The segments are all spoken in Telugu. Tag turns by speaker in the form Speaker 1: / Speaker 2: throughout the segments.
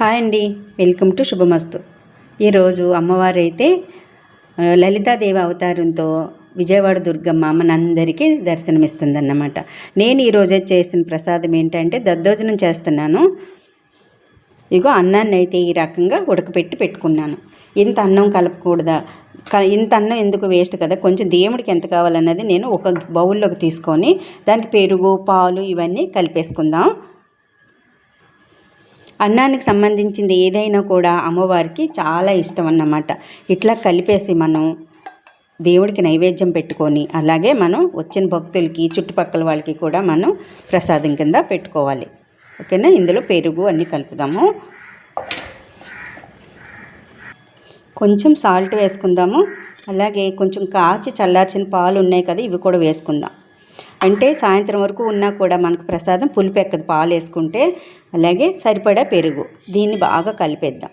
Speaker 1: హాయ్ అండి. వెల్కమ్ టు శుభమస్తు. ఈరోజు అమ్మవారు అయితే లలితాదేవి అవతారంతో విజయవాడ దుర్గమ్మ మనందరికీ దర్శనమిస్తుందన్నమాట. నేను ఈరోజు చేసిన ప్రసాదం ఏంటంటే దద్దోజనం చేస్తున్నాను. ఇగో అన్నాన్ని అయితే ఈ రకంగా ఉడకపెట్టి పెట్టుకున్నాను. ఇంత అన్నం కలపకూడదా? క- ఇంత అన్నం ఎందుకు వేస్ట్ కదా? కొంచెం దేవుడికి ఎంత కావాలన్నది నేను ఒక బౌల్లోకి తీసుకొని దానికి పెరుగు పాలు ఇవన్నీ కలిపేసుకుందాం. అన్నానికి సంబంధించింది ఏదైనా కూడా అమ్మవారికి చాలా ఇష్టం అన్నమాట. ఇట్లా కలిపేసి మనం దేవుడికి నైవేద్యం పెట్టుకొని అలాగే మనం వచ్చిన భక్తులకి చుట్టుపక్కల వాళ్ళకి కూడా మనం ప్రసాదం కింద పెట్టుకోవాలి. ఓకేనా? ఇందులో పెరుగు అన్నీ కలుపుదాము. కొంచెం సాల్ట్ వేసుకుందాము. అలాగే కొంచెం కాచి చల్లార్చిన పాలు ఉన్నాయి కదా ఇవి కూడా వేసుకుందాం. అంటే సాయంత్రం వరకు ఉన్నా కూడా మనకు ప్రసాదం పులుపు ఎక్కదు. పాలు వేసుకుంటే అలాగే సరిపడా పెరుగు. దీన్ని బాగా కలిపేద్దాం.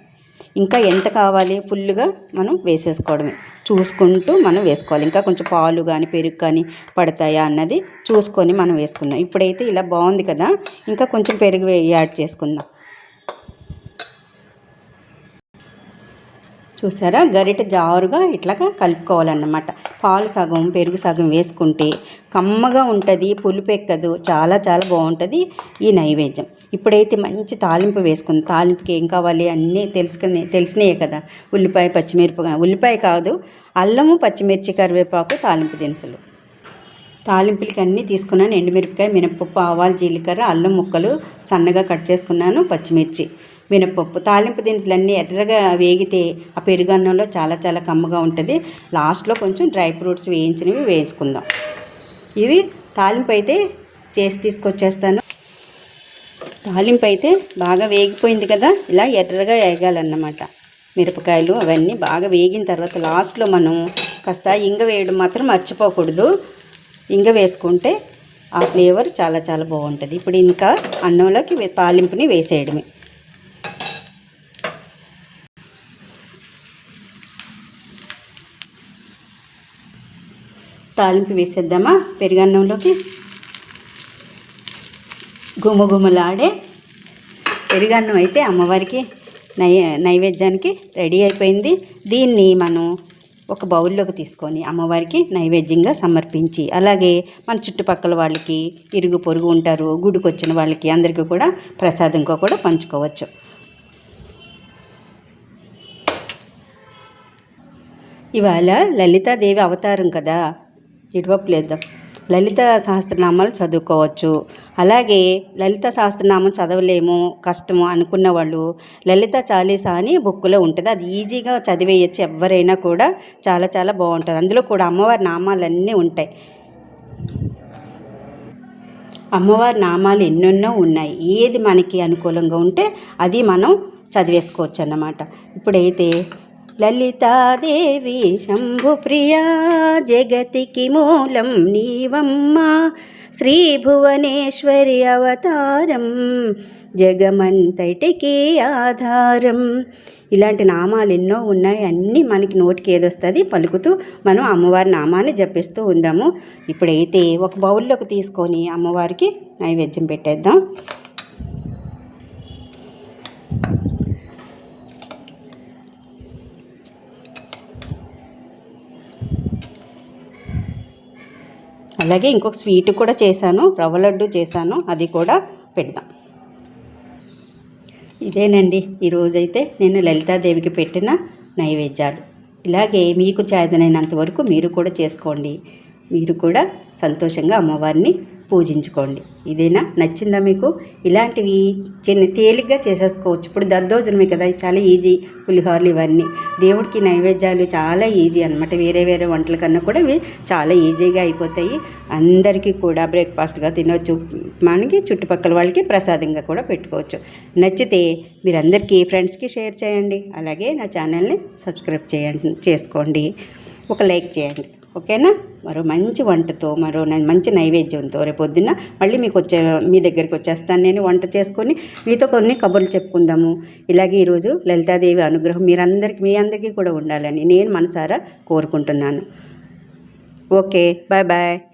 Speaker 1: ఇంకా ఎంత కావాలి? ఫుల్గా మనం వేసేసుకోవడమే. చూసుకుంటూ మనం వేసుకోవాలి. ఇంకా కొంచెం పాలు కానీ పెరుగు కానీ పడతాయా అన్నది చూసుకొని మనం వేసుకుందాం. ఇప్పుడైతే ఇలా బాగుంది కదా. ఇంకా కొంచెం పెరుగు యాడ్ చేసుకుందాం. చూసారా? గరిట జారుగా ఇట్లాగా కలుపుకోవాలన్నమాట. పాలు సగం పెరుగు సగం వేసుకుంటే కమ్మగా ఉంటుంది పులుపు ఎక్కదు చాలా చాలా బాగుంటుంది ఈ నైవేద్యం. ఇప్పుడైతే మంచి తాలింపు వేసుకుంది. తాలింపుకి ఏం కావాలి అన్నీ తెలుసుకునే తెలిసినాయే కదా. ఉల్లిపాయ పచ్చిమిరపకాయ ఉల్లిపాయ కాదు అల్లము పచ్చిమిర్చి కరివేపాకు తాలింపు దినుసులు. తాలింపులకి అన్నీ తీసుకున్నాను. ఎండుమిరపకాయ మినపప్పు ఆవాలు జీలకర్ర అల్లం ముక్కలు సన్నగా కట్ చేసుకున్నాను. పచ్చిమిర్చి. మినపప్పు తాలింపు దినుసులు అన్నీ ఎర్రగా వేగితే ఆ పెరుగన్నంలో చాలా చాలా కమ్మగా ఉంటుంది. లాస్ట్లో కొంచెం డ్రై ఫ్రూట్స్ వేయించినవి వేసుకుందాం. ఇవి తాలింపు అయితే చేసి తీసుకొచ్చేస్తాను. తాలింపు అయితే బాగా వేగిపోయింది కదా ఇలా ఎర్రగా వేగాలన్నమాట. మిరపకాయలు అవన్నీ బాగా వేగిన తర్వాత లాస్ట్లో మనం కాస్త ఇంగ వేయడం మాత్రం మర్చిపోకూడదు. ఇంగ వేసుకుంటే ఆ ఫ్లేవర్ చాలా చాలా బాగుంటుంది. ఇప్పుడు ఇంకా అన్నంలోకి తాలింపుని వేసేయడమే. తాలింపు వేసేద్దామా? పెరుగన్నంలోకి? గుమగుమలాడే పెరుగన్నం అయితే అమ్మవారికి నై నైవేద్యానికి రెడీ అయిపోయింది. దీన్ని మనం ఒక బౌల్లోకి తీసుకొని అమ్మవారికి నైవేద్యంగా సమర్పించి అలాగే మన చుట్టుపక్కల వాళ్ళకి ఇరుగు పొరుగు ఉంటారు గుడికి వచ్చిన వాళ్ళకి అందరికీ కూడా ప్రసాదంగా కూడా పంచుకోవచ్చు. ఇవాళ లలితాదేవి అవతారం కదా? ఇటువైపు లేద్దాం. లలిత సహస్రనామాలు చదువుకోవచ్చు. అలాగే లలిత సహస్రనామం చదవలేము కష్టము అనుకున్న వాళ్ళు లలిత చాలీసా అని బుక్లో ఉంటుంది. అది ఈజీగా చదివేయచ్చు ఎవరైనా కూడా. చాలా చాలా బాగుంటుంది. అందులో కూడా అమ్మవారి నామాలన్నీ ఉంటాయి. అమ్మవారి నామాలు ఎన్నెన్నో ఉన్నాయి. ఏది మనకి అనుకూలంగా ఉంటే అది మనం చదివేసుకోవచ్చు అన్నమాట. ఇప్పుడైతే లలితాదేవి శంభుప్రియా జగతికి మూలం నీవమ్మా శ్రీ భువనేశ్వరి అవతారం జగమంతటికి ఆధారం. ఇలాంటి నామాలు ఎన్నో ఉన్నాయి అన్నీ మనకి నోటికి ఏదొస్తుంది పలుకుతూ మనం అమ్మవారి నామాన్ని జపిస్తూ ఉందాము. ఇప్పుడైతే ఒక బౌల్లోకి తీసుకొని అమ్మవారికి నైవేద్యం పెట్టేద్దాం. అలాగే ఇంకొక స్వీట్ కూడా చేశాను రవ్వ లడ్డు చేశాను అది కూడా పెడదాం. ఇదేనండి ఈరోజైతే నేను లలితాదేవికి పెట్టిన నైవేద్యాలు. ఇలాగే మీకు చేతనైనంత వరకు మీరు కూడా చేసుకోండి. మీరు కూడా సంతోషంగా అమ్మవారిని పూజించుకోండి. ఇదేనా? నచ్చిందా మీకు? ఇలాంటివి చిన్న తేలిగ్గా చేసేసుకోవచ్చు. ఇప్పుడు దద్దోజనమే కదా చాలా ఈజీ. పులిహోరలు ఇవన్నీ. దేవుడికి నైవేద్యాలు చాలా ఈజీ అనమాట వేరే వేరే వంటల కన్నా కూడా ఇవి చాలా ఈజీగా అయిపోతాయి. అందరికీ కూడా బ్రేక్ఫాస్ట్గా తినవచ్చు మనకి చుట్టుపక్కల వాళ్ళకి ప్రసాదంగా కూడా పెట్టుకోవచ్చు. నచ్చితే మీరందరికీ ఫ్రెండ్స్కి షేర్ చేయండి. అలాగే నా ఛానల్ని సబ్స్క్రైబ్ చేయండి చేసుకోండి. ఒక లైక్ చేయండి. ఓకేనా? మరో మంచి వంటతో మరో మంచి నైవేద్యంతో రేపు పొద్దున్న మళ్ళీ మీకు వచ్చే మీ దగ్గరికి వచ్చేస్తాను నేను వంట చేసుకొని మీతో కొన్ని కబుర్లు చెప్పుకుందాము. ఇలాగే ఈరోజు లలితాదేవి అనుగ్రహం మీరందరికీ మీ అందరికీ కూడా ఉండాలని నేను మనసారా కోరుకుంటున్నాను. Okay bye bye.